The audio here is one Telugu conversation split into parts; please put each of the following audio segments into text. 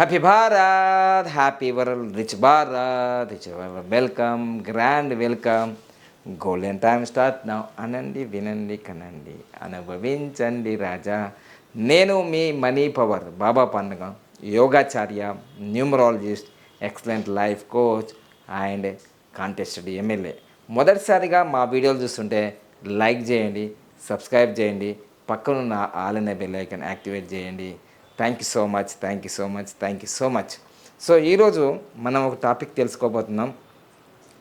Happy Bharat happy world rich Bharat rich welcome grand welcome golden time start now అనండి వినండి కనండి అనుభవించండి రాజా నేను మీ మనీ పవర్ బాబా పండుగ యోగాచార్య numerologist excellent life coach and contested MLA మొదటిసారిగా మా వీడియోలు చూస్తుంటే లైక్ చేయండి సబ్స్క్రైబ్ చేయండి పక్కనున్న ఆల్ అనే బెల్ ఐకన్ యాక్టివేట్ చేయండి. Thank you so much thank you so much thank you so much so ఈరోజు మనం ఒక టాపిక్ తెలుసుకోబోతున్నాం.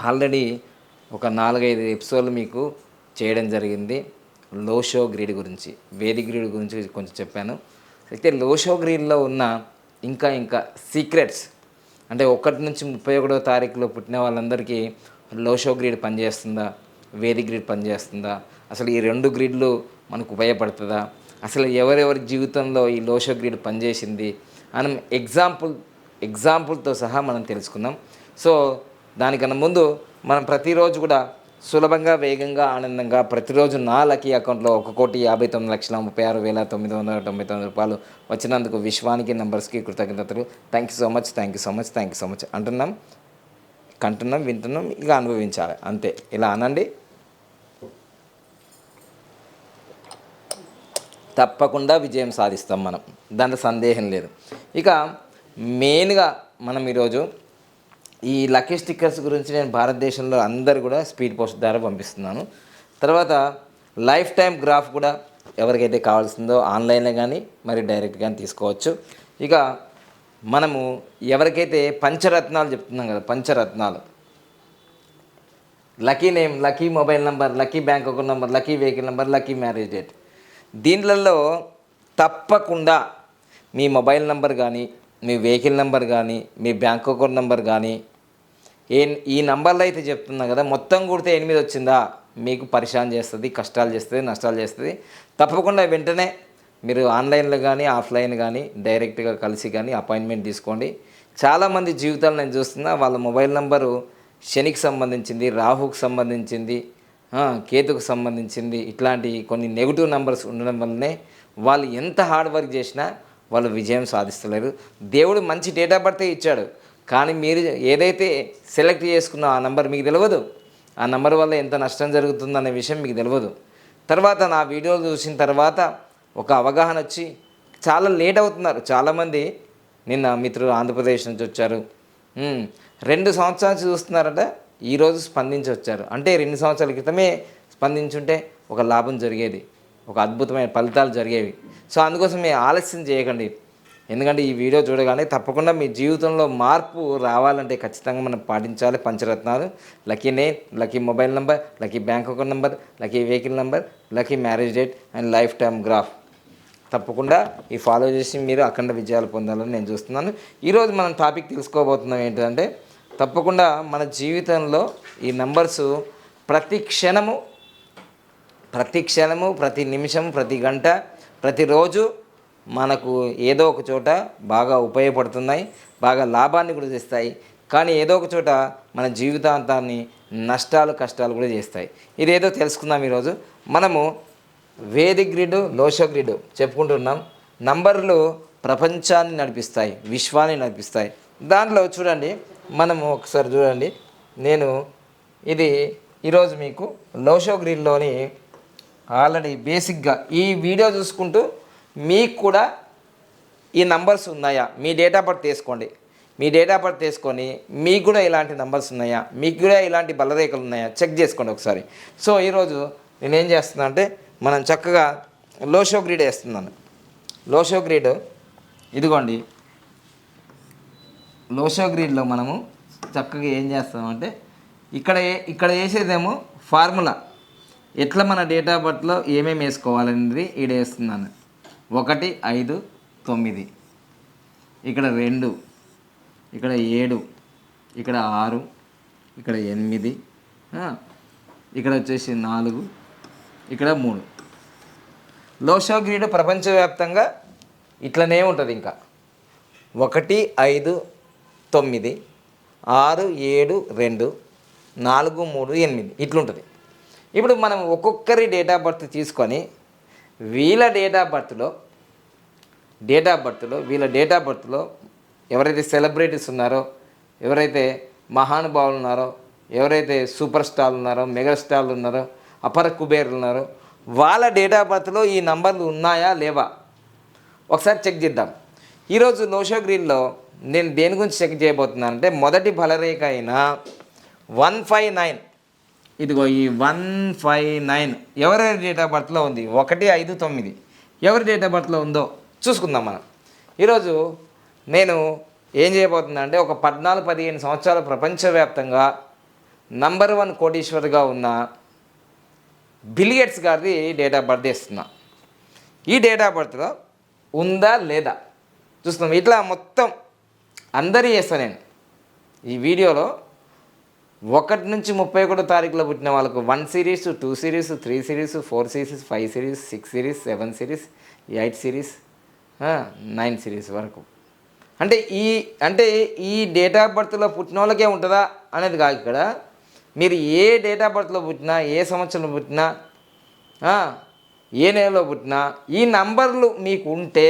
ఆల్రెడీ ఒక నాలుగైదు ఎపిసోడ్లు మీకు చేయడం జరిగింది. లో షో గ్రీడ్ గురించి వేది గ్రీడ్ గురించి కొంచెం చెప్పాను. అయితే లో షో గ్రీడ్లో ఉన్న ఇంకా ఇంకా సీక్రెట్స్ అంటే ఒకటి నుంచి ముప్పై ఒకటో తారీఖులో పుట్టిన వాళ్ళందరికీ లో షో గ్రీడ్ పనిచేస్తుందా? వేది గ్రీడ్ పనిచేస్తుందా? అసలు ఈ రెండు గ్రీడ్లు మనకు ఉపయోగపడుతుందా? అసలు ఎవరెవరి జీవితంలో ఈ లోషో గ్రీడ్ పనిచేసింది మనం ఎగ్జాంపుల్ ఎగ్జాంపుల్తో సహా మనం తెలుసుకుందాం. సో దానికన్నా ముందు మనం ప్రతిరోజు కూడా సులభంగా వేగంగా ఆనందంగా ప్రతిరోజు నా లక్కీ అకౌంట్లో ఒక కోటి యాభై తొమ్మిది లక్షల ముప్పై ఆరు వేల తొమ్మిది వందల తొంభై తొమ్మిది రూపాయలు వచ్చినందుకు విశ్వానికి నంబర్స్కి కృతజ్ఞతలు. Thank you so much thank you so much thank you so much అంటున్నాం కంటున్నాం వింటున్నాం ఇక అనుభవించాలి. అంతే. ఇలా అనండి. తప్పకుండా విజయం సాధిస్తాం మనం. దాంట్లో సందేహం లేదు. ఇక మెయిన్గా మనం ఈరోజు ఈ లక్కీ స్టిక్కర్స్ గురించి నేను భారతదేశంలో అందరు కూడా స్పీడ్ పోస్ట్ ద్వారా పంపిస్తున్నాను. తర్వాత లైఫ్ టైం గ్రాఫ్ కూడా ఎవరికైతే కావాల్సిందో ఆన్లైన్లో కానీ మరి డైరెక్ట్ కానీ తీసుకోవచ్చు. ఇక మనము ఎవరికైతే పంచరత్నాలు చెప్తున్నాం కదా పంచరత్నాలు. Lucky name lucky mobile number lucky bank account number lucky vehicle number lucky marriage date. దీంట్లలో తప్పకుండా మీ మొబైల్ నెంబర్ కానీ మీ వెహికల్ నెంబర్ కానీ మీ బ్యాంక్ అకౌంట్ నెంబర్ కానీ ఏ ఈ నంబర్లు అయితే చెప్తున్నా కదా మొత్తం కుడితే ఎనిమిది వచ్చిందా? మీకు పరిశాన్ చేస్తుంది కష్టాలు చేస్తుంది నష్టాలు చేస్తుంది. తప్పకుండా వెంటనే మీరు ఆన్లైన్లో కానీ ఆఫ్లైన్ కానీ డైరెక్ట్గా కలిసి కానీ అపాయింట్మెంట్ తీసుకోండి. చాలామంది జీవితాలు నేను చూస్తున్నా వాళ్ళ మొబైల్ నెంబరు శనికి సంబంధించింది రాహుకు సంబంధించింది కేతుకు సంబంధించింది ఇట్లాంటి కొన్ని నెగిటివ్ నెంబర్స్ ఉండడం వల్లనే వాళ్ళు ఎంత హార్డ్ వర్క్ చేసినా వాళ్ళు విజయం సాధిస్తలేరు. దేవుడు మంచి డేట్ ఆఫ్ బర్త్ ఇచ్చాడు. కానీ మీరు ఏదైతే సెలెక్ట్ చేసుకున్న ఆ నెంబర్ మీకు తెలియదు ఆ నెంబర్ వల్ల ఎంత నష్టం జరుగుతుందనే విషయం మీకు తెలియదు తర్వాత నా వీడియోలు చూసిన తర్వాత ఒక అవగాహన వచ్చి చాలా లేట్ అవుతున్నారు. చాలామంది నిన్న మిత్రులు ఆంధ్రప్రదేశ్ నుంచి వచ్చారు. రెండు సంవత్సరాల నుంచి చూస్తున్నారట. ఈరోజు స్పందించి వచ్చారు. అంటే రెండు సంవత్సరాల క్రితమే స్పందించుంటే ఒక లాభం జరిగేది. ఒక అద్భుతమైన ఫలితాలు జరిగేవి. సో అందుకోసం మీ ఆలస్యం చేయకండి. ఎందుకంటే ఈ వీడియో చూడగానే తప్పకుండా మీ జీవితంలో మార్పు రావాలంటే ఖచ్చితంగా మనం పాటించాలి. పంచరత్నాలు lucky name lucky mobile number lucky bank account number lucky vehicle number lucky marriage date and life time graph. తప్పకుండా ఈ ఫాలో చేసి మీరు అఖండ విజయాలు పొందాలని నేను చూస్తున్నాను. ఈరోజు మనం టాపిక్ తెలుసుకోబోతున్నాం ఏంటంటే తప్పకుండా మన జీవితంలో ఈ నంబర్స్ ప్రతి క్షణము ప్రతి క్షణము ప్రతి నిమిషం ప్రతి గంట ప్రతిరోజు మనకు ఏదో ఒక చోట బాగా ఉపయోగపడుతున్నాయి బాగా లాభాన్ని కూడా చేస్తాయి కానీ ఏదో ఒక చోట మన జీవితాంతాన్ని నష్టాలు కష్టాలు కూడా చేస్తాయి. ఇదేదో తెలుసుకుందాం ఈరోజు. మనము వేది గ్రిడ్ లోషో గ్రిడ్ చెప్పుకుంటున్నాం. నంబర్లు ప్రపంచాన్ని నడిపిస్తాయి విశ్వాన్ని నడిపిస్తాయి. దాంట్లో చూడండి. మనము ఒకసారి చూడండి. నేను ఇది ఈరోజు మీకు లోషో గ్రిల్లోని ఆల్రెడీ బేసిక్గా ఈ వీడియో చూసుకుంటూ మీకు కూడా ఈ నంబర్స్ ఉన్నాయా? మీ డేట్ ఆఫ్ బర్త్ తీసుకోండి మీ డేట్ ఆఫ్ బర్త్ తీసుకొని మీకు కూడా ఇలాంటి నంబర్స్ ఉన్నాయా? మీకు కూడా ఇలాంటి బలరేఖలు ఉన్నాయా? చెక్ చేసుకోండి ఒకసారి. సో ఈరోజు నేనేం చేస్తున్నా అంటే మనం చక్కగా లోషో గ్రీడ్ వేస్తున్నాను. లోషో గ్రీడ్ ఇదిగోండి. లోషో గ్రీడ్లో మనము చక్కగా ఏం చేస్తామంటే ఇక్కడ ఇక్కడ వేసేదేమో ఫార్ములా. ఎట్లా మన డేట్ ఆఫ్ బర్త్లో ఏమేమి వేసుకోవాలనేది ఈడ వేస్తున్నాను. ఒకటి ఐదు తొమ్మిది. ఇక్కడ రెండు ఇక్కడ ఏడు ఇక్కడ ఆరు ఇక్కడ ఎనిమిది ఇక్కడ వచ్చేసి నాలుగు ఇక్కడ మూడు. లోషో గ్రీడ్ ప్రపంచవ్యాప్తంగా ఇట్లనే ఉంటుంది ఇంకా. ఒకటి ఐదు తొమ్మిది ఆరు ఏడు రెండు నాలుగు మూడు ఎనిమిది. ఇట్లుంటుంది. ఇప్పుడు మనం ఒక్కొక్కరి డేట్ ఆఫ్ బర్త్ తీసుకొని వీళ్ళ డేట్ ఆఫ్ బర్త్లో డేట్ ఆఫ్ బర్త్లో వీళ్ళ డేట్ ఆఫ్ బర్త్లో ఎవరైతే సెలబ్రిటీస్ ఉన్నారో ఎవరైతే మహానుభావులు ఉన్నారో ఎవరైతే సూపర్ స్టార్లు ఉన్నారో మెగా స్టార్లు ఉన్నారో అపర కుబేర్లు ఉన్నారో వాళ్ళ డేట్ ఆఫ్ బర్త్లో ఈ నంబర్లు ఉన్నాయా లేవా? ఒకసారి చెక్ చేద్దాం. ఈరోజు నోషో గ్రీన్లో నేను దేని గురించి చెక్ చేయబోతున్నాను అంటే మొదటి బలరేఖ అయిన వన్ ఫైవ్ నైన్. ఇదిగో ఈ వన్ ఫైవ్ నైన్. ఎవరి డేట్ ఆఫ్ బర్త్లో ఉంది? ఒకటి ఐదు తొమ్మిది. ఎవరి డేట్ ఆఫ్ బర్త్లో ఉందో చూసుకుందాం మనం. ఈరోజు నేను ఏం చేయబోతున్నా అంటే ఒక పద్నాలుగు పదిహేను సంవత్సరాలు ప్రపంచవ్యాప్తంగా నంబర్ వన్ కోటీశ్వర్గా ఉన్న బిలియట్స్ గారిది డేట్ ఆఫ్ బర్త్ ఇస్తున్నా. ఈ డేట్ ఆఫ్ బర్త్లో ఉందా లేదా? చూస్తున్నాం. ఇట్లా మొత్తం అందరి చేస్తాను నేను. ఈ వీడియోలో ఒకటి నుంచి ముప్పై ఒకటో తారీఖులో పుట్టిన వాళ్ళకు one series two series three series four series five series six series seven series eight series nine series వరకు. అంటే ఈ అంటే ఈ డేట్ ఆఫ్ బర్త్లో పుట్టిన వాళ్ళకే ఉంటుందా అనేది కాదు ఇక్కడ. మీరు ఏ డేట్ ఆఫ్ బర్త్లో పుట్టినా ఏ సంవత్సరంలో పుట్టినా ఏ నెలలో పుట్టినా ఈ నంబర్లు మీకు ఉంటే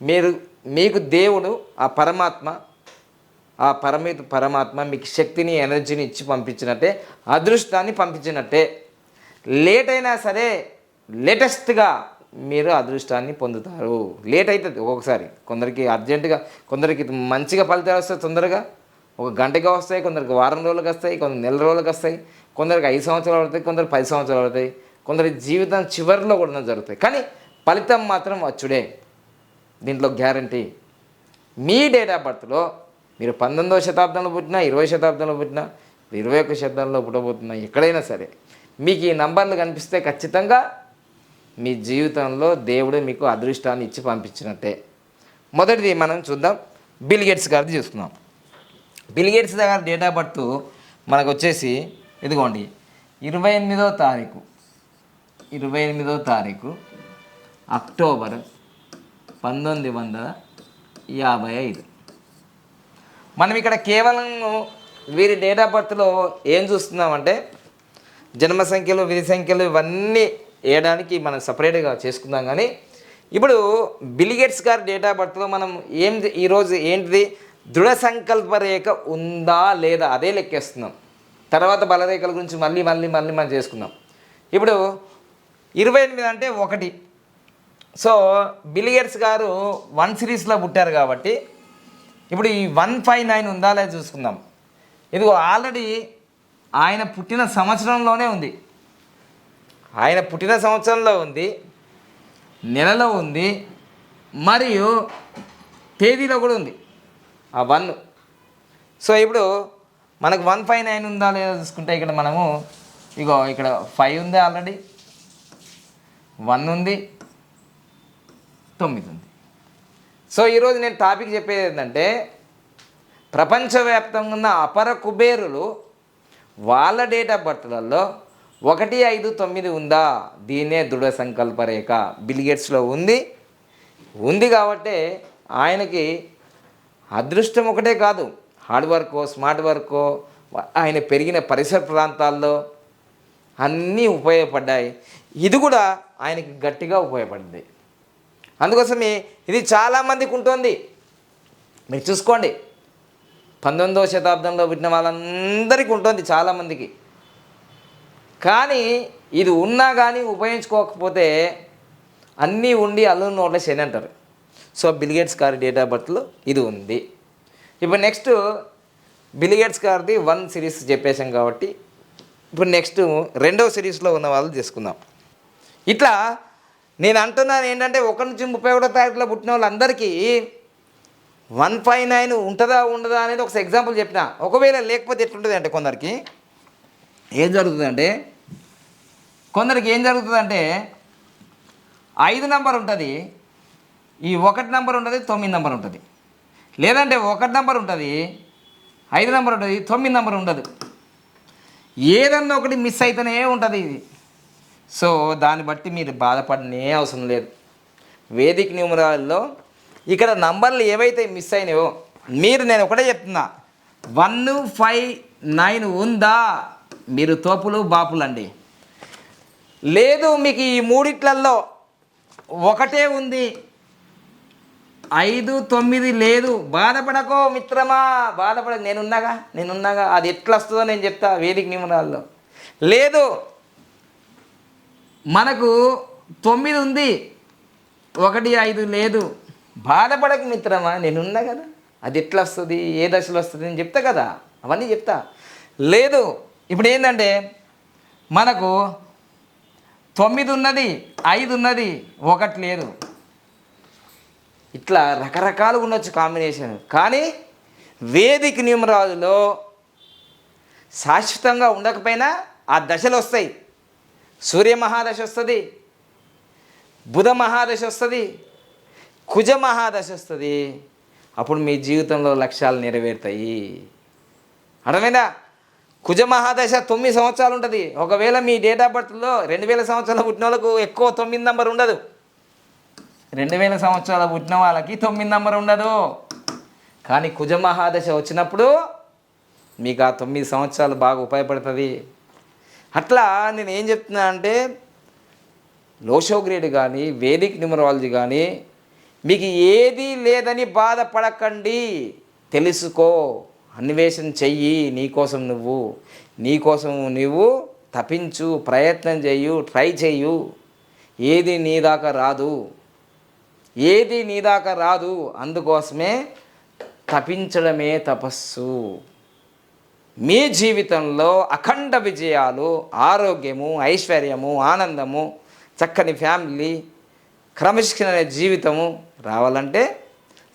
మీరు మీకు దేవుడు ఆ పరమాత్మ ఆ పరమే పరమాత్మ మీకు శక్తిని ఎనర్జీని ఇచ్చి పంపించినట్టే అదృష్టాన్ని పంపించినట్టే. లేట్ అయినా సరే లేటెస్ట్గా మీరు అదృష్టాన్ని పొందుతారు. లేట్ అవుతుంది ఒక్కొక్కసారి. కొందరికి అర్జెంటుగా కొందరికి మంచిగా ఫలితాలు వస్తాయి తొందరగా. ఒక గంటగా వస్తాయి కొందరికి వారం రోజులకు వస్తాయి కొందరు నెల రోజులకు వస్తాయి కొందరికి ఐదు సంవత్సరాలు పడతాయి కొందరికి పది సంవత్సరాలు పడతాయి కొందరి జీవితం చివరిలో కూడా జరుగుతాయి. కానీ ఫలితం మాత్రం వచ్చుడే. దీంట్లో గ్యారంటీ. మీ డేట్ ఆఫ్ బర్త్లో మీరు పంతొమ్మిదవ శతాబ్దంలో పుట్టినా ఇరవై శతాబ్దంలో పుట్టినా ఇరవై ఒక్క శతాబ్దంలో పుట్టబోతున్నా ఎక్కడైనా సరే మీకు ఈ నంబర్లు కనిపిస్తే ఖచ్చితంగా మీ జీవితంలో దేవుడు మీకు అదృష్టాన్ని ఇచ్చి పంపించినట్టే. మొదటిది మనం చూద్దాం. బిల్గేట్స్ గారిది చూస్తున్నాం. బిల్గేట్స్ దగ్గర డేట్ ఆఫ్ బర్త్ మనకు వచ్చేసి ఇదిగోండి ఇరవై ఎనిమిదో తారీఖు. ఇరవై ఎనిమిదో తారీఖు అక్టోబర్ పంతొమ్మిది వందల యాభై ఐదు. మనం ఇక్కడ కేవలం వీరి డేట్ ఆఫ్ బర్త్లో ఏం చూస్తున్నామంటే జన్మ సంఖ్యలు విధి సంఖ్యలు ఇవన్నీ వేయడానికి మనం సపరేట్గా చేసుకుందాం కానీ ఇప్పుడు బిలిగేట్స్ గారి డేట్ ఆఫ్ బర్త్లో మనం ఏం ఈరోజు ఏంటిది? దృఢ సంకల్ప రేఖ ఉందా లేదా? అదే లెక్కేస్తున్నాం. తర్వాత బలరేఖల గురించి మళ్ళీ మళ్ళీ మళ్ళీ మనం చేసుకుందాం. ఇప్పుడు ఇరవై ఎనిమిది అంటే ఒకటి. సో బిలియర్స్ గారు వన్ సిరీస్లో పుట్టారు కాబట్టి ఇప్పుడు ఈ వన్ ఫైవ్ నైన్ ఉందా లేదా చూసుకుందాం. ఇదిగో ఆల్రెడీ ఆయన పుట్టిన సంవత్సరంలోనే ఉంది. ఆయన పుట్టిన సంవత్సరంలో ఉంది నెలలో ఉంది మరియు తేదీలో కూడా ఉంది. ఆ వన్. సో ఇప్పుడు మనకు వన్ ఫైవ్ నైన్ ఉందా లేదా చూసుకుంటే ఇక్కడ మనము ఇగో ఇక్కడ ఫైవ్ ఉంది ఆల్రెడీ వన్ ఉంది తొమ్మిది ఉంది. సో ఈరోజు నేను టాపిక్ చెప్పేది ఏంటంటే ప్రపంచవ్యాప్తంగా ఉన్న అపర కుబేరులు వాళ్ళ డేట్ ఆఫ్ బర్త్లలో ఒకటి ఐదు తొమ్మిది ఉందా? దీనే దృఢ సంకల్ప రేఖ. బిలిగేట్స్లో ఉంది. ఉంది కాబట్టే ఆయనకి అదృష్టం ఒకటే కాదు. హార్డ్ వర్కో స్మార్ట్ వర్కో ఆయన పెరిగిన పరిసర ప్రాంతాల్లో అన్నీ ఉపయోగపడ్డాయి. ఇది కూడా ఆయనకి గట్టిగా ఉపయోగపడింది. అందుకోసమే ఇది చాలామందికి ఉంటుంది. మీరు చూసుకోండి. పంతొమ్మిదవ శతాబ్దంలో పుట్టిన వాళ్ళందరికీ ఉంటుంది చాలామందికి కానీ ఇది ఉన్నా కానీ ఉపయోగించుకోకపోతే అన్నీ ఉండి అల్లు నోట్ల శని అంటారు. సో బిలిగేట్స్ గారి డేట్ ఆఫ్ బర్త్లో ఇది ఉంది. ఇప్పుడు నెక్స్ట్ బిలిగేట్స్ గారిది వన్ సిరీస్ చెప్పేశాం కాబట్టి ఇప్పుడు నెక్స్ట్ రెండవ సిరీస్లో ఉన్న వాళ్ళు తీసుకుందాం. ఇట్లా నేను అంటున్నాను ఏంటంటే ఒకటి నుంచి ముప్పై ఒకటో తారీఖులో పుట్టిన వాళ్ళందరికీ వన్ ఫైవ్ నైన్ ఉంటుందా ఉండదా అనేది ఒక ఎగ్జాంపుల్ చెప్పిన. ఒకవేళ లేకపోతే ఎట్లుంటుంది అంటే కొందరికి ఏం జరుగుతుందంటే కొందరికి ఏం జరుగుతుందంటే ఐదు నెంబర్ ఉంటుంది ఈ ఒకటి నెంబర్ ఉంటుంది తొమ్మిది నెంబర్ ఉంటుంది. లేదంటే ఒకటి నెంబర్ ఉంటుంది ఐదు నెంబర్ ఉంటుంది తొమ్మిది నెంబర్ ఉండదు. ఏదన్నా ఒకటి మిస్ అయితేనే ఉంటుంది ఇది. సో దాన్ని బట్టి మీరు బాధపడనే అవసరం లేదు. వేదిక న్యూమరాల్లో ఇక్కడ నంబర్లు ఏవైతే మిస్ అయినాయో మీరు నేను ఒకటే చెప్తున్నా. వన్ ఫైవ్ నైన్ ఉందా? మీరు తోపులు బాపులు అండి లేదు మీకు ఈ మూడిట్లల్లో ఒకటే ఉంది. ఐదు తొమ్మిది లేదు. బాధపడకో మిత్రమా. బాధపడ నేనున్నాగా నేనున్నాగా. అది ఎట్లా వస్తుందో నేను చెప్తా వేదిక నిమరాల్లో. లేదు మనకు తొమ్మిది ఉంది. ఒకటి ఐదు లేదు. బాధపడకు మిత్రమా నేనున్నా కదా. అది ఎట్లా వస్తుంది ఏ దశలో వస్తుంది నేను చెప్తా కదా. అవన్నీ చెప్తా. లేదు ఇప్పుడు ఏంటంటే మనకు తొమ్మిది ఉన్నది ఐదు ఉన్నది ఒకటి లేదు. ఇట్లా రకరకాలుగా ఉండొచ్చు కాంబినేషన్ కానీ వేదిక నియమరాజులో శాశ్వతంగా ఉండకపోయినా ఆ దశలు వస్తాయి. సూర్య మహాదశ వస్తుంది బుధ మహాదశ వస్తుంది కుజ మహాదశ వస్తుంది అప్పుడు మీ జీవితంలో లక్ష్యాలు నెరవేరుతాయి. అర్థమైందా? కుజ మహాదశ తొమ్మిది సంవత్సరాలు ఉంటుంది. ఒకవేళ మీ డేట్ ఆఫ్ బర్త్లో రెండు వేల సంవత్సరాలు పుట్టిన వాళ్ళకు ఎక్కువ తొమ్మిది నంబర్ ఉండదు. రెండు వేల సంవత్సరాలు పుట్టిన వాళ్ళకి తొమ్మిది నంబర్ ఉండదు. కానీ కుజ మహాదశ వచ్చినప్పుడు మీకు ఆ తొమ్మిది సంవత్సరాలు బాగా ఉపయోగపడుతుంది. అట్లా నేను ఏం చెప్తున్నా అంటే లోషోగ్రేడ్ కానీ వేదిక్ న్యూమరాలజీ కానీ మీకు ఏది లేదని బాధపడకండి. తెలుసుకో అన్వేషణ చెయ్యి నీకోసం నువ్వు నీకోసం నువ్వు తపించు ప్రయత్నం చెయ్యు ట్రై చేయు ఏది నీ దాకా రాదు. ఏది నీ దాకా రాదు అందుకోసమే తపించడమే తపస్సు. మీ జీవితంలో అఖండ విజయాలు ఆరోగ్యము ఐశ్వర్యము ఆనందము చక్కని ఫ్యామిలీ క్రమశిక్షణ అనే జీవితము రావాలంటే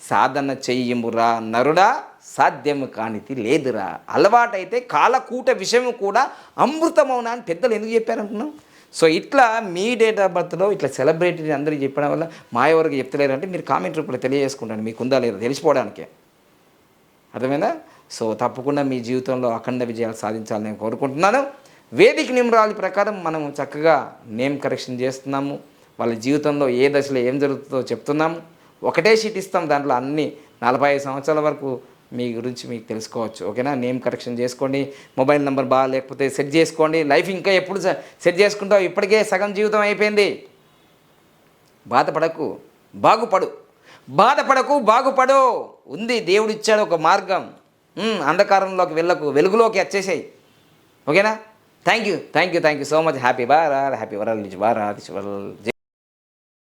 సాధన చెయ్యమురా నరుడా సాధ్యము కానిది లేదురా. అలవాటైతే కాలకూట విషయము కూడా అమృతమవునా అని పెద్దలు ఎందుకు చెప్పారనుకున్నాం సో ఇట్లా మీ డేట్ ఆఫ్ బర్త్లో ఇట్లా సెలబ్రిటీని అందరికీ చెప్పడం వల్ల మా ఎవరికి చెప్తలేరు అంటే మీరు కామెంట్ రూపంలో తెలియజేసుకుంటాను. మీకు ఉందా లేదా తెలిసిపోవడానికే. అర్థమైందా? సో తప్పకుండా మీ జీవితంలో అఖండ విజయాలు సాధించాలని నేను కోరుకుంటున్నాను. వేదిక నిమ్రాలి ప్రకారం మనం చక్కగా నేమ్ కరెక్షన్ చేస్తున్నాము. వాళ్ళ జీవితంలో ఏ దశలో ఏం జరుగుతుందో చెప్తున్నాము. ఒకటే షీట్ ఇస్తాం. దాంట్లో అన్ని నలభై ఐదు సంవత్సరాల వరకు మీ గురించి మీకు తెలుసుకోవచ్చు. ఓకేనా? నేమ్ కరెక్షన్ చేసుకోండి. మొబైల్ నెంబర్ బాగా లేకపోతే సెట్ చేసుకోండి. లైఫ్ ఇంకా ఎప్పుడు సెట్ చేసుకుంటావు? ఇప్పటికే సగం జీవితం అయిపోయింది. బాధపడకు. బాగుపడు. బాధపడకు బాగుపడు. ఉంది. దేవుడు ఇచ్చాడు ఒక మార్గం. అంధకారంలోకి వెళ్ళకు వెలుగులోకి వచ్చేసాయి. ఓకేనా? Thank you thank you thank you so much happy Bara happy world బారా వరల్